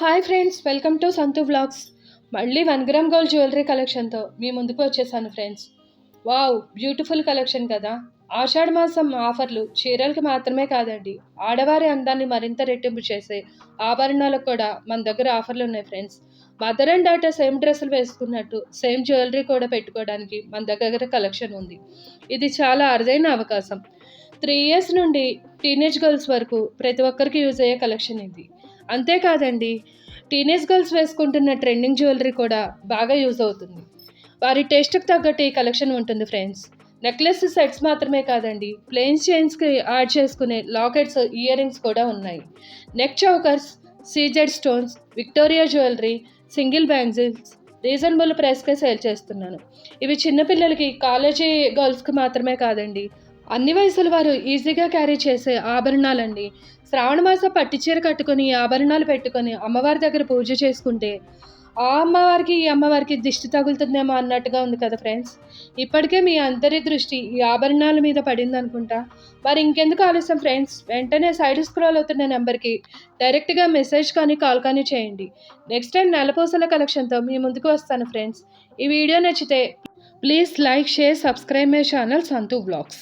Hi friends welcome to Santhu vlogs మళ్ళీ one gram gold jewellery కలెక్షన్తో మీ ముందుకు వచ్చేసాను ఫ్రెండ్స్. వావ్ బ్యూటిఫుల్ కలెక్షన్ కదా. ఆషాఢ మాసం ఆఫర్లు చీరలకి మాత్రమే కాదండి ఆడవారి అందాన్ని మరింత రెట్టింపు చేసే ఆభరణాలకు కూడా మన దగ్గర ఆఫర్లు ఉన్నాయి friends. Mother and daughter same డ్రెస్సులు వేసుకున్నట్టు సేమ్ జ్యువెలరీ కూడా పెట్టుకోవడానికి మన దగ్గర కలెక్షన్ ఉంది. ఇది చాలా అరుదైన అవకాశం. త్రీ ఇయర్స్ నుండి టీనేజ్ గర్ల్స్ వరకు ప్రతి ఒక్కరికి యూజ్ అయ్యే కలెక్షన్ ఇది. అంతేకాదండి టీనేజ్ గర్ల్స్ వేసుకుంటున్న ట్రెండింగ్ జ్యువెలరీ కూడా బాగా యూజ్ అవుతుంది. వారి టేస్ట్కి తగ్గట్టు ఈ కలెక్షన్ ఉంటుంది ఫ్రెండ్స్ నెక్లెస్ సెట్స్ మాత్రమే కాదండి ప్లెయిన్ చైన్స్కి యాడ్ చేసుకునే లాకెట్స్ ఇయర్ రింగ్స్ కూడా ఉన్నాయి. Neck chokers CZ stones Victoria jewellery single bangles reasonable ప్రైస్కే sale చేస్తున్నాను. ఇవి చిన్నపిల్లలకి కాలేజీ గర్ల్స్కి మాత్రమే కాదండి అన్ని వయసుల వారు ఈజీగా క్యారీ చేసే ఆభరణాలండి. శ్రావణ మాసం పట్టిచీర కట్టుకొని ఆభరణాలు పెట్టుకొని అమ్మవారి దగ్గర పూజ చేసుకుంటే ఆ అమ్మవారికి ఈ అమ్మవారికి దిష్టి తగులుతుందేమో అన్నట్టుగా ఉంది కదా ఫ్రెండ్స్. ఇప్పటికే మీ అందరి దృష్టి ఈ ఆభరణాల మీద పడింది అనుకుంటా. మరి ఇంకెందుకు ఆలస్యం ఫ్రెండ్స్? వెంటనే సైడ్ స్క్రోల్ అవుతున్న నెంబర్కి డైరెక్ట్గా మెసేజ్ కానీ కాల్ కానీ చేయండి. నెక్స్ట్ టైం నెలపూసల కలెక్షన్తో మీ ముందుకు వస్తాను ఫ్రెండ్స్. ఈ వీడియో నచ్చితే please like share subscribe my channel Santhu blogs.